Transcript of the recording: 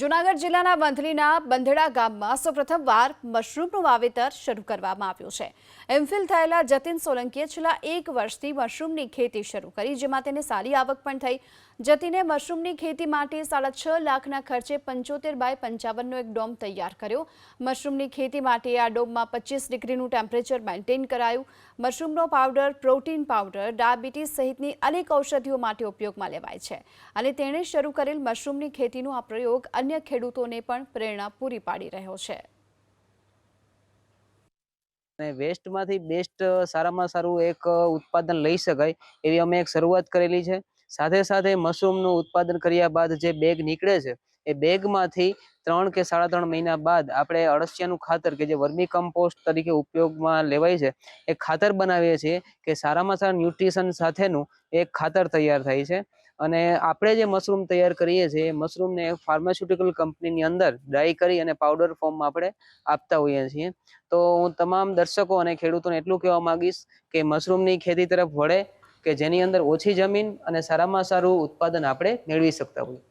જૂનાગઢ જિલ્લાના વંથલીના બંધડા ગામમાં સૌપ્રથમવાર મશરૂમનું વાવેતર શરૂ કરવામાં આવ્યું છે. એમફિલ થયેલા જતીન સોલંકીએ છેલ્લા એક વર્ષથી મશરૂમની ખેતી શરૂ કરી, જેમાં તેને સારી આવક પણ થઈ. જતીને મશરૂમની ખેતી માટે સાડા છ લાખના ખર્ચે પંચોતેર બાય પંચાવનનો એક ડોમ તૈયાર કર્યો. મશરૂમની ખેતી માટે આ ડોમમાં પચીસ ડિગ્રીનું ટેમ્પરેચર મેન્ટેન કરાયું. મશરૂમનો પાવડર, પ્રોટીન પાવડર, ડાયાબિટીસ સહિતની અનેક ઔષધિઓ માટે ઉપયોગમાં લેવાય છે. અને તેણે શરૂ કરેલ મશરૂમની ખેતીનો આ પ્રયોગ અન્ય ખેડૂતોને પણ પ્રેરણા પૂરી પાડી રહ્યો છે. વેસ્ટમાંથી બેસ્ટ સારામાં સારું એક ઉત્પાદન લઈ શકાય એવી અમે એક શરૂઆત કરેલી છે. સાથે સાથે મશરૂમનું ઉત્પાદન કર્યા બાદ જે બેગ નીકળે છે, એ બેગમાંથી ત્રણ કે સાડા ત્રણ મહિના બાદ આપણે અળસિયાનું ખાતર કે જે વર્મી કમ્પોસ્ટ તરીકે ઉપયોગમાં લેવાય છે, એ ખાતર બનાવીએ છીએ કે સારામાં સારા ન્યુટ્રિશન સાથેનું એક ખાતર તૈયાર થાય છે. અને આપણે જે મશરૂમ તૈયાર કરીએ છીએ એ મશરૂમને ફાર્માસ્યુટિકલ કંપનીની અંદર ડ્રાય કરી અને પાવડર ફોર્મમાં આપણે આપતા હોઈએ છીએ. તો હું તમામ દર્શકો અને ખેડૂતોને એટલું કહેવા માંગીશ કે મશરૂમની ખેતી તરફ વળે, કે જેની અંદર ઓછી જમીન અને સારામાં સારું ઉત્પાદન આપણે મેળવી શકતા હોઈએ.